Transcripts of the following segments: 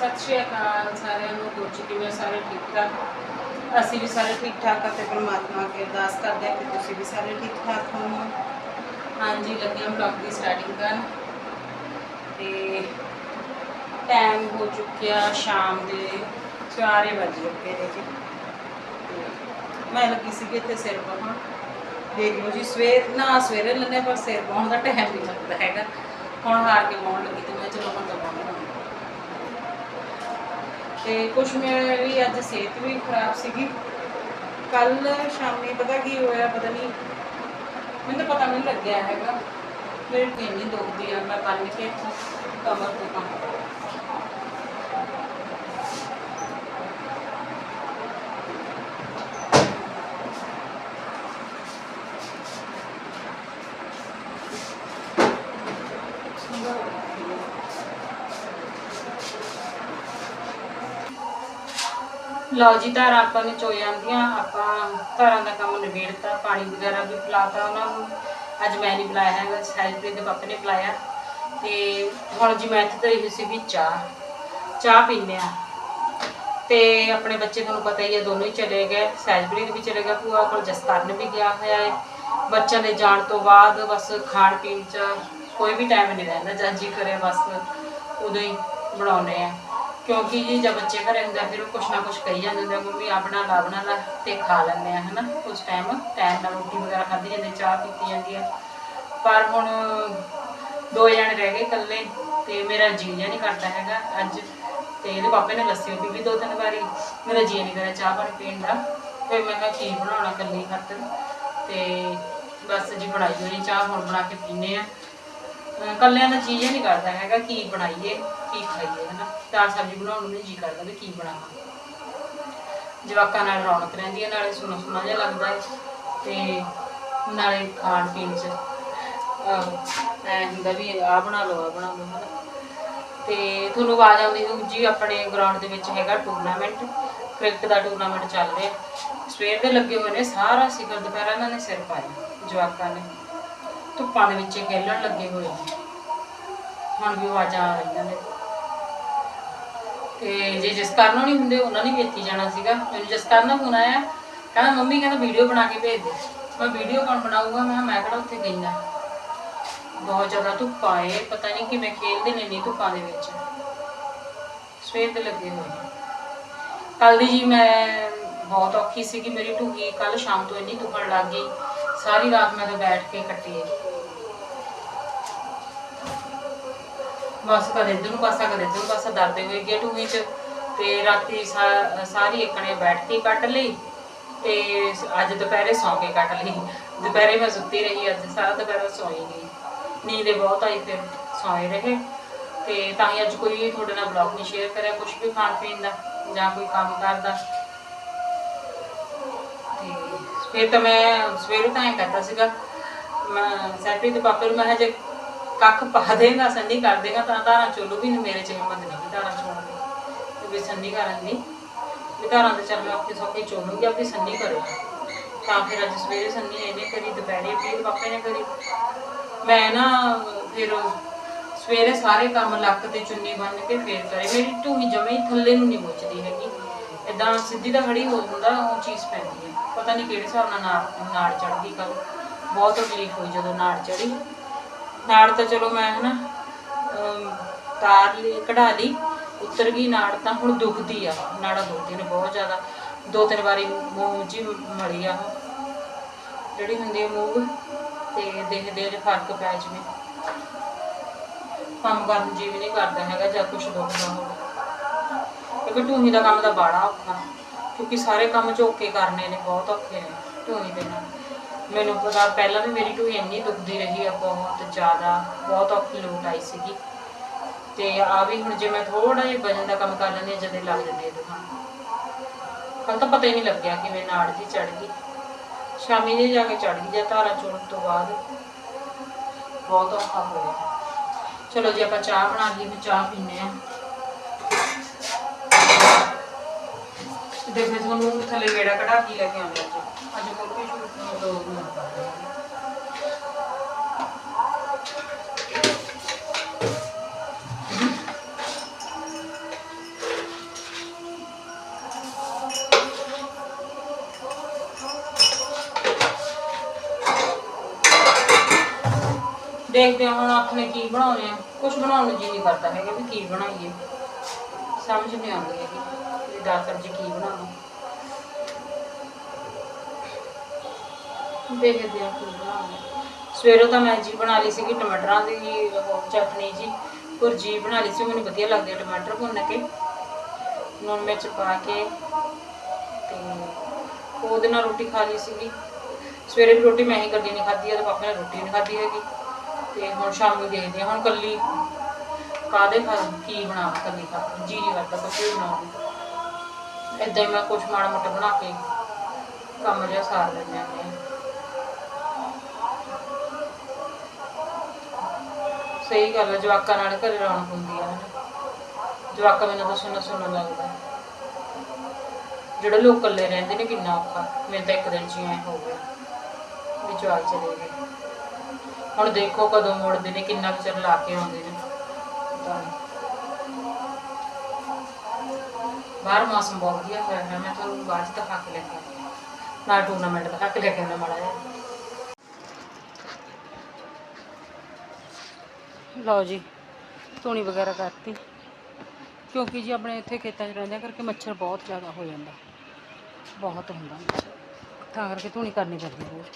ਸਤਿ ਸ਼੍ਰੀ ਅਕਾਲ ਸਾਰਿਆਂ ਨੂੰ ਹੋ ਕਿਵੇਂ ਹੋ? ਸਾਰੇ ਠੀਕ ਠਾਕ? ਅਸੀਂ ਵੀ ਸਾਰੇ ਠੀਕ ਠਾਕ ਅਤੇ ਪਰਮਾਤਮਾ ਅੱਗੇ ਅਰਦਾਸ ਕਰਦੇ ਹਾਂ ਕਿ ਤੁਸੀਂ ਵੀ ਸਾਰੇ ਠੀਕ ਠਾਕ ਹੋਵੋ ਹਾਂਜੀ, ਲੱਗੇ ਹਾਂ ਬਲੌਗ ਦੀ ਸਟਾਰਟਿੰਗ ਕਰਨ। ਤੇ ਟਾਈਮ ਹੋ ਚੁੱਕਿਆ ਸ਼ਾਮ ਦੇ 4 ਵਜੇ ਚੁੱਕੇ ਨੇ ਜੀ। ਮੈਂ ਲੱਗੀ ਸੀ ਇੱਥੇ ਸਿਰ ਬਹਾਉਣ ਦੇਖ ਲਓ ਜੀ, ਸਵੇਰ, ਨਾ ਸਵੇਰੇ ਲੈਣੇ ਪਰ ਸਿਰ ਬਹਾਉਣ ਦਾ ਟਾਈਮ ਨਹੀਂ ਲੱਗਦਾ ਹੈਗਾ। ਹੁਣ ਹਾਰ ਕੇ ਬਹਾਉਣ ਲੱਗੀ ਤੇ ਮੈਂ ਚਲੋ ਹੁਣ ਤਾਂ ਬਹਾਉਣਾ ਤੇ ਕੁਛ ਮੇਰੀ ਅੱਜ ਸਿਹਤ ਵੀ ਖਰਾਬ ਸੀਗੀ। ਕੱਲ ਸ਼ਾਮੀ ਪਤਾ ਕੀ ਹੋਇਆ, ਪਤਾ ਨਹੀਂ ਮੈਨੂੰ ਤਾਂ ਪਤਾ ਨਹੀਂ ਲੱਗਿਆ ਹੈਗਾ। ਮੇਰੀ ਢਿੱਡ ਨਹੀਂ ਦੁਖਦੀ ਆ, ਮੈਂ ਕੰਨ ਕੇ ਕਮਰ ਤੋਂ ਕੰਮ। ਲਓ ਜੀ, ਧਾਰਾਂ ਆਪਾਂ ਨੇ ਚੋ ਜਾਂਦੀਆਂ ਆਪਾਂ ਧਾਰਾਂ ਦਾ ਕੰਮ ਨਿਬੇੜਤਾ, ਪਾਣੀ ਵਗੈਰਾ ਵੀ ਪਿਲਾਤਾ ਉਹਨਾਂ ਨੂੰ। ਅੱਜ ਮੈਂ ਨਹੀਂ ਪਿਲਾਇਆ ਹੈਗਾ ਸਹਿਜਪ੍ਰੀਤ ਦੇ ਪਾਪੇ ਨੇ ਪਿਲਾਇਆ। ਤੇ ਹੁਣ ਜੀ ਮੈਂ ਇੱਥੇ ਧਰੀ ਹੋਈ ਸੀ ਵੀ ਚਾਹ। ਚਾਹ ਪੀਂਦੇ ਆ ਤੇ ਆਪਣੇ ਬੱਚੇ ਤੁਹਾਨੂੰ ਪਤਾ ਹੀ ਹੈ ਦੋਨੋਂ ਹੀ ਚਲੇ ਗਏ। ਸਹਿਜਪ੍ਰੀਤ ਵੀ ਚਲੇ ਗਿਆ ਭੂਆ ਕੋਲ ਜਸਕਰਨ ਵੀ ਗਿਆ ਹੋਇਆ ਹੈ। ਬੱਚਿਆਂ ਦੇ ਜਾਣ ਤੋਂ ਬਾਅਦ ਬਸ ਖਾਣ ਪੀਣ ਚ ਕੋਈ ਵੀ ਟਾਈਮ ਨਹੀਂ ਰਹਿੰਦਾ, ਜਦ ਜੀ ਕਰੇ ਬਸ ਉਦੋਂ ਹੀ ਬਣਾਉਨੇ ਆ ਕਿਉਂਕਿ ਜੀ ਜਦ ਬੱਚੇ ਘਰੇ ਹੁੰਦੇ ਆ ਫਿਰ ਉਹ ਕੁਛ ਨਾ ਕੁਛ ਕਹੀ ਜਾਂਦੇ ਹੁੰਦੇ ਆ, ਮੰਮੀ ਆ ਬਣਾ ਲਾ ਬਣਾ ਲਾ, ਤੇ ਖਾ ਲੈਂਦੇ ਆ, ਹਨਾ, ਉਸ ਟਾਈਮ ਟਾਈਮ ਨਾਲ ਰੋਟੀ ਵਗੈਰਾ ਖਾਧੀ ਜਾਂਦੀ ਚਾਹ ਪੀਤੀ ਜਾਂਦੀ ਆ। ਪਰ ਹੁਣ ਦੋ ਜਣੇ ਰਹਿ ਗਏ ਇਕੱਲੇ ਤੇ ਮੇਰਾ ਜੀ ਜਿਹਾ ਨਹੀਂ ਕਰਦਾ ਹੈਗਾ ਅੱਜ। ਤੇ ਇਹਦੇ ਪਾਪੇ ਨੇ ਲੱਸੀ ਪੀ ਲਈ ਦੋ ਤਿੰਨ ਵਾਰੀ। ਮੇਰਾ ਜੀ ਨਹੀਂ ਕਰਿਆ ਚਾਹ ਪਾਣੀ ਪੀਣ ਦਾ। ਫਿਰ ਮੈਂ ਕਿਹਾ ਕੀ ਬਣਾਉਣਾ ਇਕੱਲੀ ਖਾਤਰ। ਤੇ ਬਸ ਜੀ ਬਣਾਈ ਹੋਈ ਚਾਹ ਹੁਣ ਬਣਾ ਕੇ ਪੀਨੇ ਆ। ਅਹ ਕੱਲਿਆਂ ਦਾ ਚੀਜ਼ ਨਹੀਂ ਕਰਦਾ ਹੈਗਾ ਕੀ ਬਣਾਈਏ, ਕੀ ਖਾਈਏ, ਹਨਾ? ਦਾਲ ਸਬਜ਼ੀ ਬਣਾਉਣ ਨੂੰ ਨਹੀਂ ਜੀ ਕਰਦਾ ਵੀ ਕੀ ਬਣਾਵਾਂ। ਜਵਾਕਾਂ ਨਾਲ ਰੌਣਕ ਰਹਿੰਦੀ ਹੈ, ਨਾਲੇ ਸੁਣਾ ਸੁਣਾ ਜਿਹਾ ਲੱਗਦਾ ਹੈ। ਤੇ ਨਾਲੇ ਖਾਣ ਪੀਣ ਚ ਐ ਹੁੰਦਾ ਵੀ ਆ ਬਣਾ ਲਓ ਆ ਬਣਾ ਲਓ, ਹਨਾ? ਤੇ ਤੁਹਾਨੂੰ ਆਵਾਜ਼ ਆਉਂਦੀ ਹੋਊ ਜੀ, ਆਪਣੇ ਗਰਾਊਂਡ ਦੇ ਵਿੱਚ ਹੈਗਾ ਟੂਰਨਾਮੈਂਟ ਕ੍ਰਿਕਟ ਦਾ ਟੂਰਨਾਮੈਂਟ ਚੱਲ ਰਿਹਾ। ਸਵੇਰ ਦੇ ਲੱਗੇ ਹੋਏ ਨੇ, ਸਾਰਾ ਸਿਖਰ ਦੁਪਹਿਰਾਂ ਇਹਨਾਂ ਨੇ ਸਿਰ ਪਾਇਆ ਜਵਾਕਾਂ ਨੇ। ਧੁੱਪਾਂ ਦੇ ਵਿੱਚ ਖੇਲਣ ਲੱਗੇ ਹੋਏ। ਹੁਣ ਵੀ ਆਵਾਜ਼ਾਂ ਆ ਰਹੀਆਂ ਨੇ। ਤੇ ਜੇ ਜਿਸ ਕਾਰਨ ਨਹੀਂ ਹੁੰਦੇ, ਉਹਨਾਂ ਨੇ ਵੀ ਜਾਣਾ ਸੀਗਾ। ਮੈਨੂੰ ਜਿਸ ਕਾਰਨ ਫੋਨ ਆਇਆ। ਕਹਿੰਦਾ, ਮੰਮੀ, ਕਹਿੰਦਾ ਵੀਡੀਓ ਬਣਾ ਕੇ ਭੇਜ ਦੇ। ਮੈਂ ਵੀਡੀਓ ਕੌਣ ਬਣਾਊਗਾ? ਮੈਂ ਮੈਂ ਕਿਹੜਾ ਉੱਥੇ ਗਈ ਨਾ ਬਹੁਤ ਜ਼ਿਆਦਾ ਧੁੱਪ ਆਏ ਪਤਾ ਨਹੀਂ ਕਿਵੇਂ ਖੇਲਦੇ ਨੇ ਨੀ ਧੁੱਪਾਂ ਦੇ ਵਿੱਚ। ਸਵੇਰ ਦੇ ਲੱਗੇ ਹੋਏ ਕੱਲ ਦੀ ਜੀ ਮੈਂ, ਬਹੁਤ ਔਖੀ ਸੀ ਕਿ ਮੇਰੀ ਢੂਹੀ ਕੱਲ ਸ਼ਾਮ ਤੋਂ ਇੰਨੀ ਦੁਖਣ ਲੱਗ ਗਈ। ਸਾਰੀ ਰਾਤ ਮੈਂ ਤਾਂ ਬੈਠ ਕੇ ਕੱਟੀ ਹੈ। ਬਸ ਕਦੇ ਇੱਧਰ ਨੂੰ ਪਾਸਾ, ਕਦੇ ਇੱਧਰ ਨੂੰ ਪਾਸਾ ਦਰਦੇ ਹੋਏ ਗਿਆ ਢੂਹੀ 'ਚ। ਤੇ ਰਾਤੀ ਸਾਰੀ ਇੱਕਣੇ ਬੈਠ ਕੇ ਕੱਟ ਲਈ। ਤੇ ਅੱਜ ਦੁਪਹਿਰੇ ਸੌਂ ਕੇ ਕੱਟ ਲਈ। ਦੁਪਹਿਰੇ ਮੈਂ ਸੁੱਤੀ ਰਹੀ, ਅੱਜ ਸਾਰਾ ਦੁਪਹਿਰ ਸੌਈ ਗਈ। ਨੀਂਦ ਬਹੁਤ ਆਈ, ਫਿਰ ਸੌਏ ਰਹੇ। ਤੇ ਤਾਂ ਹੀ ਅੱਜ ਕੋਈ ਤੁਹਾਡੇ ਨਾਲ ਬਲੌਗ ਨਹੀਂ ਸ਼ੇਅਰ ਕਰਿਆ ਕੁਝ ਵੀ ਖਾਣ ਪੀਣ ਦਾ ਜਾਂ ਕੋਈ ਕੰਮ ਕਰਦਾ ਫਿਰ ਤਾਂ ਮੈਂ ਸਵੇਰੇ ਤਾਂ ਐਂ ਕਰਦਾ ਸੀਗਾ, ਮੈਂ ਸੈਪਰੀ ਦੇ ਪਾਪੇ ਨੂੰ ਮੈਂ ਕਿਹਾ ਕੱਖ ਪਾ ਦੇਗਾ, ਸੰਨੀ ਕਰ ਦੇਗਾ, ਤਾਂ ਧਾਰਾਂ ਚੋਲੂ ਵੀ ਮੇਰੇ ਚ ਹਿੰਮਤ ਨਹੀਂ ਧਾਰਾਂ ਚੋਣ ਦੀ ਤੇ ਵੀ ਸੰਨੀ ਕਰਨ ਦੀ ਵੀ ਧਾਰਾਂ ਤੇ ਚੱਲ ਮੈਂ ਆਪਣੀ ਸੌਖੀ ਚੋਲੂਗੀ ਆਪਣੀ ਸੰਨੀ ਕਰੇ ਤਾਂ ਫਿਰ ਅੱਜ ਸਵੇਰੇ ਸੰਨੀ ਇਹਨੇ ਕਰੀ, ਦੁਪਹਿਰੇ ਫਿਰ ਪਾਪੇ ਨੇ ਕਰੀ। ਮੈਂ ਨਾ ਫਿਰ ਸਵੇਰੇ ਸਾਰੇ ਕੰਮ ਲੱਕ ਤੇ ਚੁੰਨੀ ਬੰਨ ਕੇ ਫੇਰ ਕਰੇ। ਮੇਰੀ ਢੂਹੀ ਜਮੇ ਥੱਲੇ ਨੂੰ ਨਹੀਂ ਮੁੱਚਦੀ ਹੈਗੀ। ਇਦਾਂ ਸਿੱਧੀ ਤਾਂ ਖੜੀ ਹੋ ਜਾਂਦਾ, ਉਹ ਚੀਜ਼ ਪੈਂਦੀ ਹੈ। ਪਤਾ ਨਹੀਂ ਕਿਹੜੇ ਹਿਸਾਬ ਨਾਲ ਨਾੜ ਨਾੜ ਚੜ ਗਈ ਕੱਲ ਬਹੁਤ ਤਕਲੀਫ ਹੋਈ ਜਦੋਂ ਨਾੜ ਚੜੀ ਨਾੜ ਤਾਂ ਚਲੋ ਮੈਂ ਹਨਾ ਤਾਰ ਲਈ ਕਢਾ ਲਈ, ਉਤਰ ਗਈ ਨਾੜ ਤਾਂ ਹੁਣ ਦੁਖਦੀ ਆ। ਨਾੜਾਂ ਦੁਖਦੀਆਂ ਨੇ ਬਹੁਤ ਜ਼ਿਆਦਾ। ਦੋ ਤਿੰਨ ਵਾਰੀ ਮੂੰਹ ਜੀ ਮਲੀ ਆ ਜਿਹੜੀ ਹੁੰਦੀ ਹੈ ਮੂੰਹ, ਤੇ ਦੇਖਦੇ ਆ ਜੇ ਫ਼ਰਕ ਪੈ ਜਵੇ। ਕੰਮ ਕਰਨ ਨੂੰ ਜੀ ਵੀ ਨਹੀਂ ਕਰਦਾ ਹੈਗਾ, ਜਾਂ ਕੁਝ ਦੁਖਦਾ ਹੋਵੇ। ਕਿਉਂਕਿ ਢੂਹੀ ਦਾ ਕੰਮ ਤਾਂ ਬੜਾ ਔਖਾ। ਕਿਉਂਕਿ ਸਾਰੇ ਕੰਮ ਝੋਕੇ ਕਰਨੇ ਨੇ, ਬਹੁਤ ਔਖੇ ਨੇ ਢੂਹੀ ਦੇ ਨਾਲ। ਮੈਨੂੰ ਪਤਾ ਪਹਿਲਾਂ ਵੀ ਮੇਰੀ ਢੂਹੀ ਇੰਨੀ ਦੁਖਦੀ ਰਹੀ ਆ ਬਹੁਤ ਜ਼ਿਆਦਾ, ਬਹੁਤ ਔਖੀ ਲੋਟ ਆਈ ਸੀਗੀ। ਤੇ ਆ ਵੀ ਹੁਣ ਜੇ ਮੈਂ ਥੋੜਾ ਜਿਹਾ ਵਜਨ ਦਾ ਕੰਮ ਕਰ ਲੈਂਦੀ ਜਦੇ ਲੱਗ ਜਾਂਦੀ ਹੈ ਦੁਕਾਨ। ਕੱਲ ਤਾਂ ਪਤਾ ਹੀ ਨਹੀਂ ਲੱਗਿਆ ਕਿਵੇਂ ਨਾੜ ਜੀ ਚੜ ਗਈ। ਸ਼ਾਮੀ ਜੇ ਜਾ ਕੇ ਚੜ ਗਈ ਜਾਂ ਧਾਰਾ ਚੁਣ ਤੋਂ ਬਾਅਦ। ਬਹੁਤ ਔਖਾ ਹੋ ਗਿਆ। ਚਲੋ ਜੀ, ਆਪਾਂ ਚਾਹ ਬਣਾ ਲਈਏ ਫਿਰ ਚਾਹ ਪੀਨੇ ਆ। ਦੇਖ ਮੈਂ ਤੁਹਾਨੂੰ ਥੱਲੇ ਵੇੜਾ ਕਢਾ ਕੇ ਲੈ ਕੇ ਆਉਂਦੇ ਅੱਜ ਅੱਜ ਕੋਈ ਸ਼ੂਟ ਦੋ ਨਾ ਦੇਖਦੇ ਹਾਂ ਹੁਣ ਆਪਣੇ ਕੀ ਬਣਾਉਣੇ ਆ। ਕੁਝ ਬਣਾਉਣ ਨੂੰ ਜੀ ਨਹੀਂ ਕਰਦਾ ਹੈਗਾ ਵੀ ਕੀ ਬਣਾਈਏ। ਸਮਝ ਨਹੀਂ ਆਉਂਦੀ ਹੈਗੀ ਵੀ ਦਾਲ ਸਬਜ਼ੀ ਕੀ ਬਣਾਉਣੀ ਦੇਖਦੇ ਹਾਂ ਕੀ ਬਣਾਉਂਦੇ ਸਵੇਰੋਂ ਤਾਂ ਮੈਂ ਜੀ ਬਣਾ ਲਈ ਸੀਗੀ ਟਮਾਟਰਾਂ ਦੀ ਉਹ ਚਟਨੀ ਜੀ। ਭੁਰਜੀ ਬਣਾ ਲਈ ਸੀ, ਮੈਨੂੰ ਵਧੀਆ ਲੱਗਦੇ ਟਮਾਟਰ ਭੁੰਨ ਕੇ। ਲੂਣ ਮਿਰਚ ਪਾ ਕੇ ਤੇ ਉਹਦੇ ਨਾਲ ਰੋਟੀ ਖਾ ਲਈ ਸੀਗੀ। ਸਵੇਰੇ ਵੀ ਰੋਟੀ ਮੈਂ ਹੀ ਕੱਢੀ ਨਹੀਂ ਖਾਧੀ ਆ ਤੇ ਪਾਪਾ ਨੇ ਰੋਟੀ ਨਹੀਂ ਖਾਧੀ ਹੈਗੀ। ਤੇ ਹੁਣ ਸ਼ਾਮੀ ਦੇਖਦੇ ਹਾਂ, ਹੁਣ ਕੱਲੀ ਕਾਦੇ ਖਾ ਕੀ ਬਣਾ ਕੱਲੀ ਖਾ ਜੀ ਨਹੀਂ ਕਰਦਾ ਕੁਛ ਵੀ ਬਣਾਉਣ ਨੂੰ। ਹੀ ਮੈਂ ਕੁਛ ਮਾੜਾ ਮੋਟਾ ਬਣਾ ਕੇ ਕੰਮ ਜਿਹਾ ਸਾਰ ਲੈਂਦੇ ਹਾਂ। ਸਹੀ ਗੱਲ ਹੈ ਜਵਾਕਾਂ ਨਾਲ ਘਰੇ ਰੌਣਕ ਹੁੰਦੀ ਆ। ਜਵਾਕਾਂ ਮੈਨੂੰ ਤਾਂ ਸੁਣਨਾ ਸੁਣਨਾ ਲੱਗਦਾ ਜਿਹੜੇ ਲੋਕ ਇਕੱਲੇ ਰਹਿੰਦੇ ਨੇ ਕਿੰਨਾ ਔਖਾ, ਮੈਨੂੰ ਤਾਂ ਇੱਕ ਦਿਨ ਚ ਐ ਹੋ ਗਿਆ ਵੀ ਜਵਾਕ ਚਲੇ ਗਏ। ਹੁਣ ਦੇਖੋ ਕਦੋਂ ਮੁੜਦੇ ਨੇ, ਕਿੰਨਾ ਕੁ ਚਿਰ ਲਾ ਕੇ ਆਉਂਦੇ ਨੇ। ਬਾਹਰ ਮੌਸਮ ਬਹੁਤ ਵਧੀਆ ਹੋਇਆ ਮੈਂ ਤੁਹਾਨੂੰ ਬਾਅਦ ਚ ਦਿਖਾ ਕੇ ਲੈ ਕੇ ਆਉਂਦੀ ਹਾਂ। ਟੂਰਨਾਮੈਂਟ ਦਿਖਾ ਕੇ ਲੈ ਕੇ ਆਉਣਾ ਮਾੜਾ ਜਿਹਾ। ਲਓ ਜੀ, ਧੂਣੀ ਵਗੈਰਾ ਕਰਤੀ। ਕਿਉਂਕਿ ਜੀ ਆਪਣੇ ਇੱਥੇ ਖੇਤਾਂ 'ਚ ਰਹਿੰਦੇ ਕਰਕੇ ਮੱਛਰ ਬਹੁਤ ਜ਼ਿਆਦਾ ਹੋ ਜਾਂਦਾ। ਬਹੁਤ ਹੁੰਦਾ ਮੱਛਰ। ਤਾਂ ਕਰਕੇ ਧੂਣੀ ਕਰਨੀ ਪੈਂਦੀ ਹੈ। ਰੋਜ਼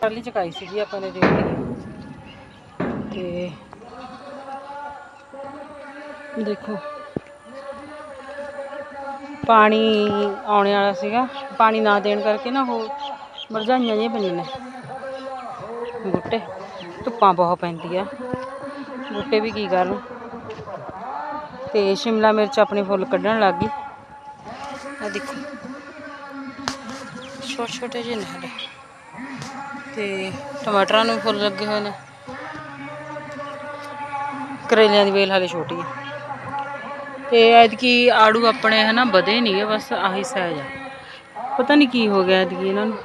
ਪਹਿਲੀ ਚਕਾਈ ਸੀਗੀ ਆਪਾਂ ਨੇ ਰੇੜੀ ਤੇ ਦੇਖੋ, ਪਾਣੀ ਆਉਣੇ ਵਾਲਾ ਸੀਗਾ। ਪਾਣੀ ਨਾ ਦੇਣ ਕਰਕੇ ਨਾ ਉਹ ਮਰਝਾਈਆਂ ਜਿਹੀਆਂ ਪਈਆਂ ਨੇ। ਬੂਟੇ ਧੁੱਪਾਂ ਬਹੁਤ ਪੈਂਦੀ ਆ ਬੂਟੇ ਵੀ ਕੀ ਕਰਨ। ਤੇ ਸ਼ਿਮਲਾ ਮਿਰਚ ਆਪਣੇ ਫੁੱਲ ਕੱਢਣ ਲੱਗ ਗਈ। ਆ ਦੇਖੋ। ਛੋਟੇ ਛੋਟੇ ਜਿਹੇ ਨੇ ਹਲੇ ਤੇ ਟਮਾਟਰਾਂ ਨੂੰ ਵੀ ਫੁੱਲ ਲੱਗੇ ਹੋਏ ਨੇ। ਕਰੇਲਿਆਂ ਦੀ ਵੇਲ ਹਾਲੇ ਛੋਟੀ ਹੈ ਤੇ ਐਤਕੀ ਆੜੂ ਆਪਣੇ ਹਨਾ, ਵਧੇ ਨਹੀਂ ਬਸ ਆਹੀ ਸਾਈਜ਼ ਆ। ਪਤਾ ਨਹੀਂ ਕੀ ਹੋ ਗਿਆ ਐਤਕੀ ਇਹਨਾਂ ਨੂੰ।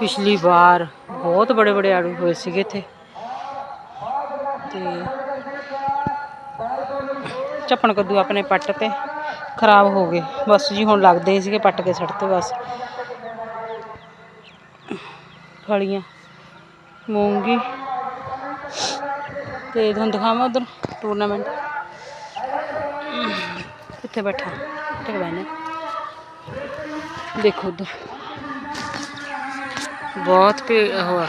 ਪਿਛਲੀ ਵਾਰ ਬਹੁਤ ਬੜੇ ਬੜੇ ਆੜੂ ਹੋਏ ਸੀਗੇ ਇੱਥੇ। ਤੇ ਚੱਪਣ ਕੱਦੂ ਆਪਣੇ ਪੱਟ ਤੇ ਖਰਾਬ ਹੋ ਗਏ। ਬਸ ਜੀ ਹੁਣ ਲੱਗਦੇ ਹੀ ਸੀਗੇ ਪੱਟ ਕੇ ਸੜਤੇ ਬਸ। ਫਲੀਆਂ ਮੂੰਗੀ ਤੇ ਤੁਹਾਨੂੰ ਦਿਖਾਵਾਂ ਉਧਰ ਟੂਰਨਾਮੈਂਟ ਕਿੱਥੇ ਬੈਠਾ? ਟਿਕ ਬੈਨੇ ਦੇਖੋ ਉਧਰ। ਬਹੁਤ ਭੀ ਉਹ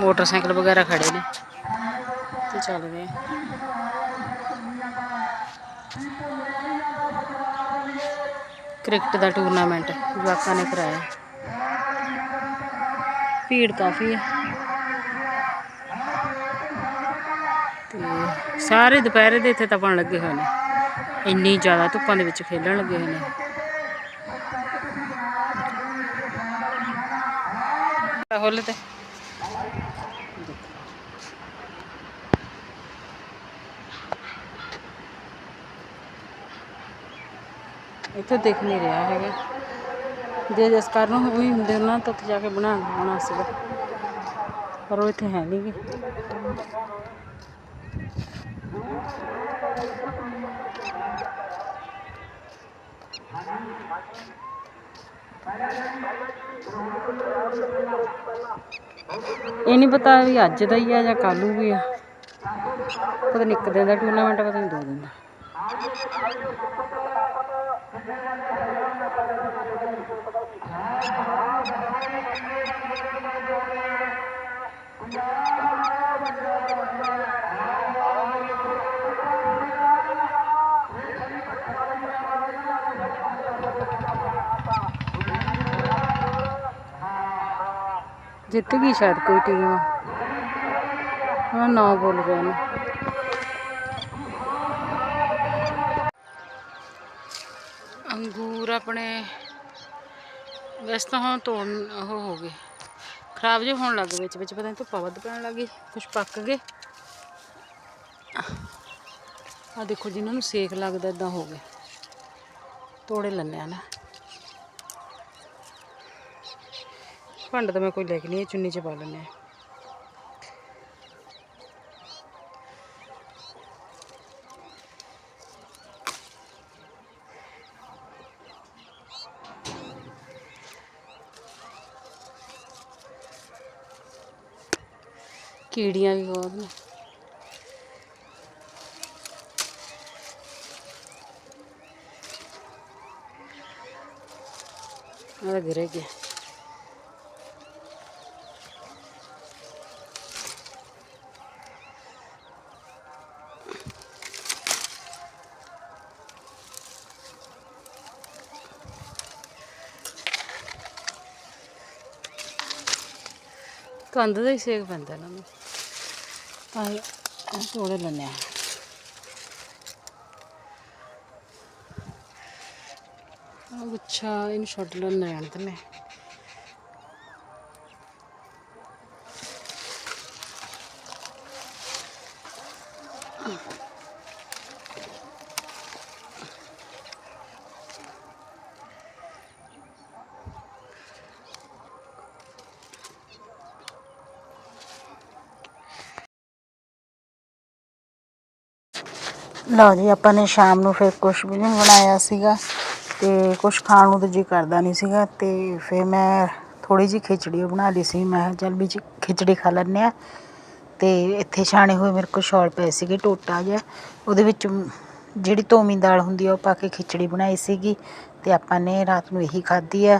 ਮੋਟਰਸਾਈਕਲ ਵਗੈਰਾ ਖੜੇ ਨੇ। ਤੇ ਚੱਲ ਰਹੇ ਕ੍ਰਿਕਟ ਦਾ ਟੂਰਨਾਮੈਂਟ ਜਵਾਕਾਂ ਨੇ ਕਰਾਇਆ। ਭੀੜ ਕਾਫੀ ਹੈ ਤੇ ਸਾਰੇ ਦੁਪਹਿਰੇ ਦੇ ਇੱਥੇ ਤਪਣ ਲੱਗੇ ਹੋਏ ਨੇ। ਇੰਨੀ ਜ਼ਿਆਦਾ ਧੁੱਪਾਂ ਦੇ ਵਿੱਚ ਖੇਡਣ ਲੱਗੇ ਹੋਏ ਨੇ। ਹੁੱਲ ਤੇ ਇੱਥੇ ਦਿਖ ਨਹੀਂ ਰਿਹਾ ਹੈਗਾ ਜੇ ਜਿਸ ਕਾਰਨ ਉਹ ਹੀ ਹੁੰਦੇ ਨਾ ਤਾਂ ਉੱਥੇ ਜਾ ਕੇ ਬਣਾਉਣ ਆਉਣਾ ਸੀਗਾ ਪਰ ਉਹ ਇੱਥੇ ਹੈ ਨਹੀਂ ਗੇ ਇਹ ਨਹੀਂ ਪਤਾ ਵੀ ਅੱਜ ਦਾ ਹੀ ਆ ਜਾਂ ਕੱਲ੍ਹ ਨੂੰ ਵੀ ਆ। ਪਤਾ ਨਹੀਂ ਇੱਕ ਦਿਨ ਦਾ ਟੂਰਨਾਮੈਂਟ ਪਤਾ ਨਹੀਂ ਦੋ ਦਿਨ ਦਾ। ਜਿੱਤ ਗਈ ਸ਼ਾਇਦ ਕੋਈ ਟੀਮ ਹਾਂ ਨਾ ਬੋਲ ਗਿਆ ਨਾ ਅੰਗੂਰ ਆਪਣੇ ਵੈਸੇ ਤਾਂ ਹੁਣ ਤੋੜ ਉਹ ਹੋ ਗਏ। ਖਰਾਬ ਜਿਹੇ ਹੋਣ ਲੱਗ ਗਏ ਵਿੱਚ ਵਿੱਚ ਪਤਾ ਨਹੀਂ ਧੁੱਪਾ ਵੱਧ ਪੈਣ ਲੱਗ ਗਈ ਕੁਝ ਪੱਕ ਗਏ। ਆ ਦੇਖੋ ਜਿਨ੍ਹਾਂ ਨੂੰ ਸੇਕ ਲੱਗਦਾ ਇਦਾਂ ਹੋ ਗਏ। ਤੋੜੇ ਲੈਣੇ ਆ ਨਾ। ਭਾਂਡਾ ਤਾਂ ਮੈਂ ਕੋਈ ਲੈ ਕੇ ਨਹੀਂ ਚੁੰਨੀ ਚ ਪਾ ਲੈਣੇ ਆ ਕੀੜੀਆਂ ਵੀ ਬਹੁਤ ਨੇ। ਆ ਗਿਰੇ ਗਿਆ ਕੰਧ ਦਾ ਹੀ ਸੇਕ ਪੈਂਦਾ ਇਹਨਾਂ ਨੂੰ ਤਾਂ ਇਹ ਤੋੜੇ ਲੈਂਦੇ ਆ। ਅੱਛਾ ਇਹਨੂੰ ਛੱਡ ਲੈਣ ਰਹਿਣ ਦਿੰਦੇ ਲਓ ਜੀ, ਆਪਾਂ ਨੇ ਸ਼ਾਮ ਨੂੰ ਫਿਰ ਕੁਝ ਵੀ ਨਹੀਂ ਬਣਾਇਆ ਸੀਗਾ ਤੇ ਕੁਝ ਖਾਣ ਨੂੰ ਤਾਂ ਜੀ ਕਰਦਾ ਨਹੀਂ ਸੀਗਾ ਤੇ ਫਿਰ ਮੈਂ ਥੋੜੀ ਜਿਹੀ ਖਿਚੜੀ ਬਣਾ ਲਈ ਸੀ। ਮੈਂ ਕਿਹਾ ਚੱਲ ਵੀ ਜੀ ਖਿਚੜੀ ਖਾ ਲੈਂਦੇ ਆ ਤੇ ਇੱਥੇ ਛਾਣੇ ਹੋਏ ਮੇਰੇ ਕੋਲ ਸ਼ੌਲ ਪਏ ਸੀਗੇ, ਟੋਟਾ ਜਿਹਾ। ਉਹਦੇ ਵਿੱਚ ਜਿਹੜੀ ਧੋਮੀ ਦਾਲ ਹੁੰਦੀ ਆ, ਉਹ ਪਾ ਕੇ ਖਿਚੜੀ ਬਣਾਈ ਸੀਗੀ ਤੇ ਆਪਾਂ ਨੇ ਰਾਤ ਨੂੰ ਇਹੀ ਖਾਧੀ ਆ।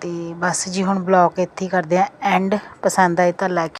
ਤੇ ਬਸ ਜੀ ਹੁਣ ਬਲੌਗ ਇੱਥੇ ਹੀ ਕਰਦੇ ਆ ਐਂਡ ਪਸੰਦ ਆਏ ਤਾਂ ਲਾਈਕ